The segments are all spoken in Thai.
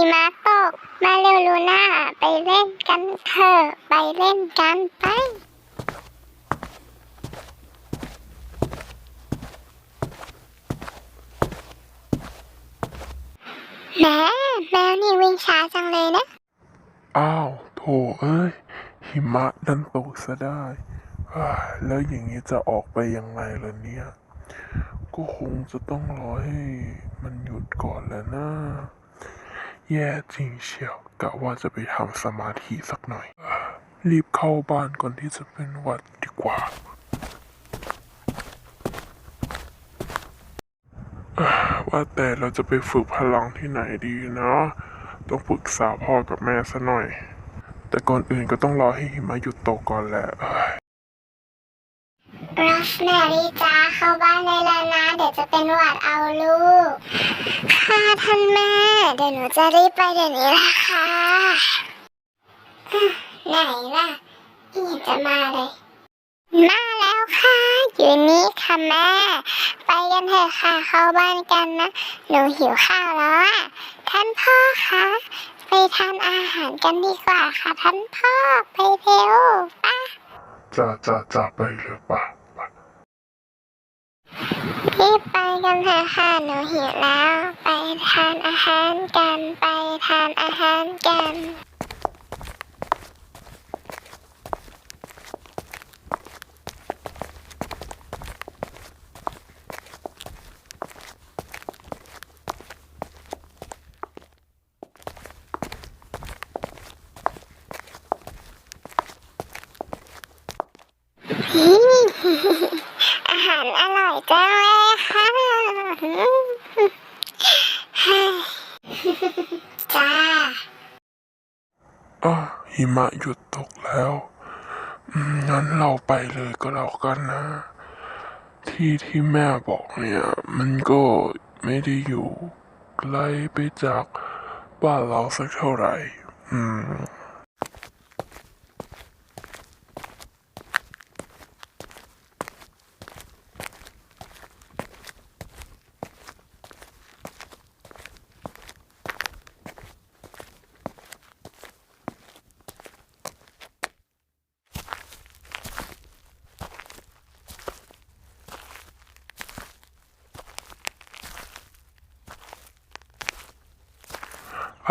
หิมะตก มาเร็วลูน่า ไปเล่นกันเถอะ ไปเล่นกันไป แม่แมวนี่วิ่งช้าจังเลยนะ อ้าวโถเอ้ย หิมะดันตกซะได้เฮ้ยแล้วอย่างนี้จะออกไปยังไงล่ะเนี่ย ก็คงจะต้องรอให้มันหยุดก่อนแหล้วนะ แย่จริงเชียวกะว่าจะไปทำสมาธิสักหน่อยอรีบเข้าบ้านก่อนที่จะเป็นวัดดีกว่าว่าแต่เราจะไปฝึกพลังที่ไหนดีเนาะต้องปรึกษาพ่อกับแม่ซะหน่อย แต่ก่อนอื่นก็ต้องรอให้หิมะหยุดตกก่อนแหละ รัสแมรี่จ้าเข้าบ้านเลยแล้วนะ เดี๋ยวจะเป็นหวัดเอาลูก ค่ะท่านแม่ เดี๋ยวหนูจะรีบไปเดี๋ยวนี้ละค่ะอะไหนล่ะไม่จะมาเลย มาแล้วค่ะ อยู่นี่ค่ะแม่ ไปกันเถอะค่ะเข้าบ้านกันนะ หนูหิวข้าวแล้วอะ ท่านพ่อคะไปทานอาหารกันดีกว่าค่ะท่านพ่อไปเร็วป้าจะจะจะไปเลยป่ะ รีบไปกันเถอะค่ะหนูหิวแล้ว ไปทานอาหารกัน ไปทานอาหารกัน อาหารอร่อยจังเลยค่ะ จ้า อะหิมะหยุดตกแล้วงั้นเราไปเลยก็แล้วกันนะ ที่ที่แม่บอกเนี่ย มันก็ไม่ได้อยู่ไกลไปจากบ้านเราสักเท่าไหร่ อืม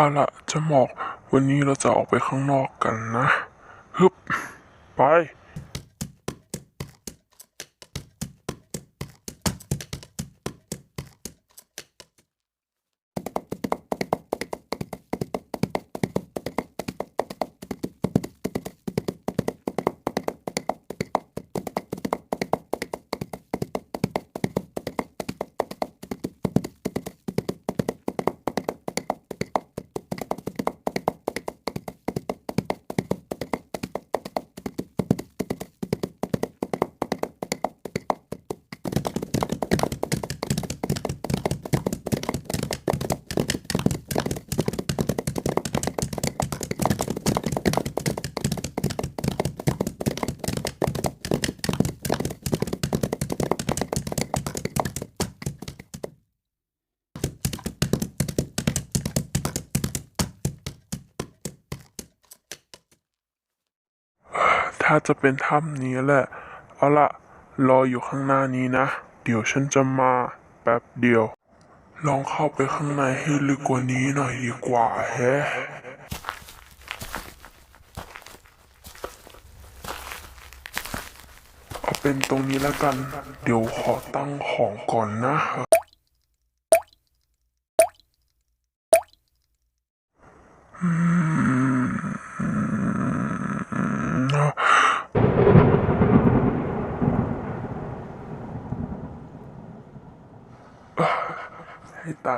เอาละจะหมอก วันนี้เราจะออกไปข้างนอกกันนะ ฮึบ ไป ถ้าจะเป็นถ้ำนี้แหละ เอาละรออยู่ข้างหน้านี้นะ เดี๋ยวฉันจะมาแป๊บเดียว ลองเข้าไปข้างในให้ลึกกว่านี้หน่อยดีกว่าแฮะเอาเป็นตรงนี้แล้วกัน เดี๋ยวขอตั้งของก่อนนะ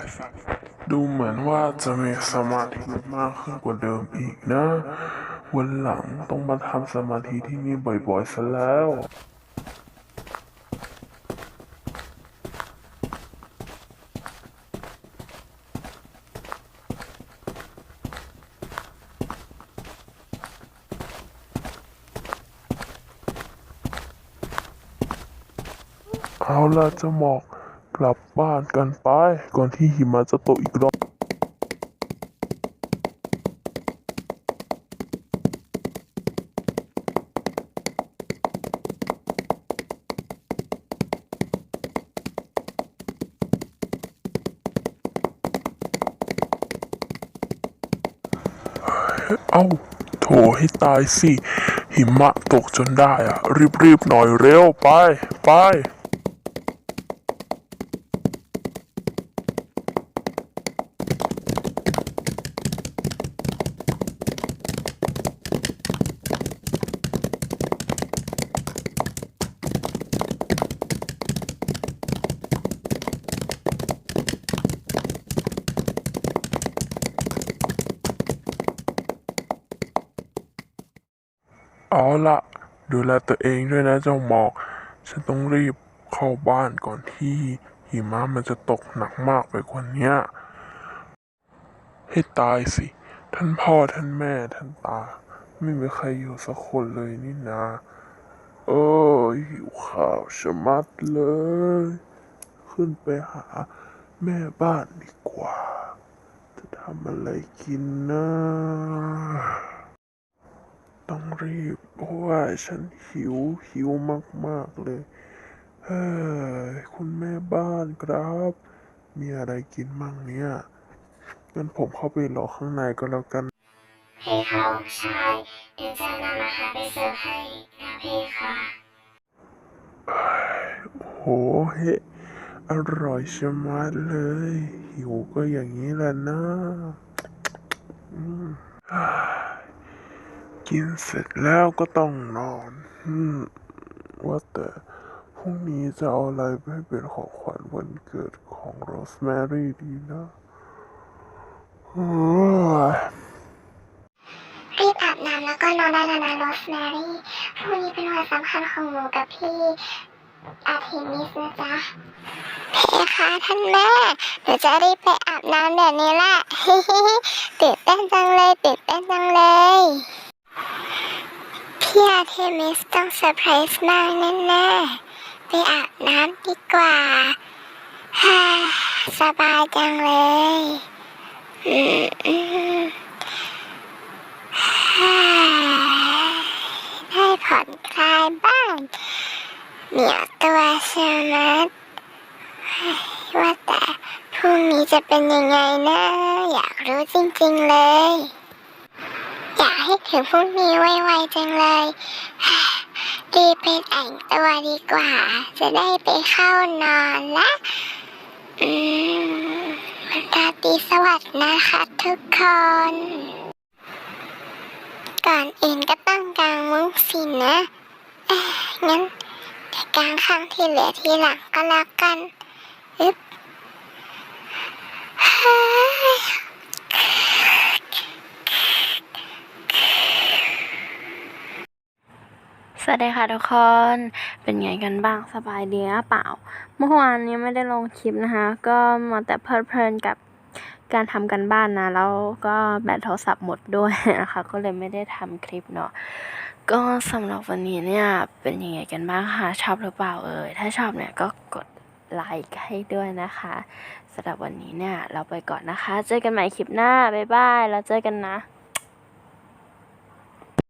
ให้ดูเหมือนว่าจะมีสมาธิมากขึ้นกว่าเดิมอีกนะ วันหลังต้องมาทำสมาธิที่นี่บ่อยๆซะแล้วเอาล่ะจะหมอก กลับบ้านกันไป ก่อนที่หิมะจะตกอีกรอบเอ้า โถให้ตายสิ หิมะตกจนได้อะรีบๆหน่อยเร็ว ไป ไป เอาละดูแลตัวเองด้วยนะเจ้าหมอก ฉันต้องรีบเข้าบ้านก่อนที่หิมะมันจะตกหนักมากไปกว่าเนี้ยให้ตายสิ ท่านพ่อท่านแม่ท่านตา ไม่มีใครอยู่สักคนเลยนี่นาเออหิวข้าวชะมัดเลย ขึ้นไปหาแม่บ้านดีกว่า จะทำอะไรกินนะ ต้องรีบ เพราะว่าฉันหิวหิวมาก ๆ เลย เฮ้ย คุณแม่บ้านครับ มีอะไรกินมั่งเนี่ย งั้นผมเข้าไปรอข้างในก็แล้วกัน ให้เขาชายเดี๋ยวจะนำอาหารไปเสิร์ฟให้นะพี่ค่ะโหเฮอร่อยชะมัดเลย หิวก็อย่างนี้แหละนะอืมอ่า กินเสร็จแล้วก็ต้องนอนอืมว่าแต่พรุ่งนี้จะเอาอะไรไปเป็นของขวัญวันเกิดของโรสแมรี่ดีนะรีบอาบน้ำแล้วก็นอนได้แล้วนะโรสแมรี่พรุ่งนี้เป็นวันสำคัญของหนูกับพี่อาทิมิสนะจ๊ะเพคะท่านแม่หนูจะรีบไปอาบน้ำเดี๋ยวนี้แหละตื่นเต้นจังเลยตื่นเต้นจังเลย พี่อาทิมิสต้องเซอร์ไพรส์มากแน่ๆ ไปอาบน้ำดีกว่าฮ่าสบายจังเลยอืมอืมให้ผ่อนคลายบ้าง เหนียวตัวใช่ไหมว่าแต่พรุ่งนี้จะเป็นยังไงนะ อยากรู้จริงๆเลย ให้ถึงพรุ่งนี้ไวๆจังเลยรีบไปแต่งตัวดีกว่า จะได้ไปเข้านอนละอืมวันราตรีสวัสดิ์นะคะทุกคน ก่อนอื่นก็ต้องกางมุ้งสินนะงั้นเดี๋ยวกางข้างที่เหลือทีหลังก็แล้วกัน อึ๊บเฮ้ย ส วัสดีค่ะทุกคน เป็นไงกันบ้างสบายดีหรือเปล่า เมื่อวานนี้ไม่ได้ลงคลิปนะคะ ก็มาแต่เพลิดเพลินกับการทำกันบ้านนะ แล้วก็แบตโทรศัพท์หมดด้วยนะคะ ก็เลยไม่ได้ทำคลิปเนาะ ก็สำหรับวันนี้เนี่ยเป็นยังไงกันบ้างคะชอบหรือเปล่าเอ่ย ถ้าชอบเนี่ยก็กดไลค์ให้ด้วยนะคะสำหรับวันนี้เนี่ยเราไปก่อนนะคะ เจอกันใหม่คลิปหน้า บ๊ายบาย แล้วเจอกันนะ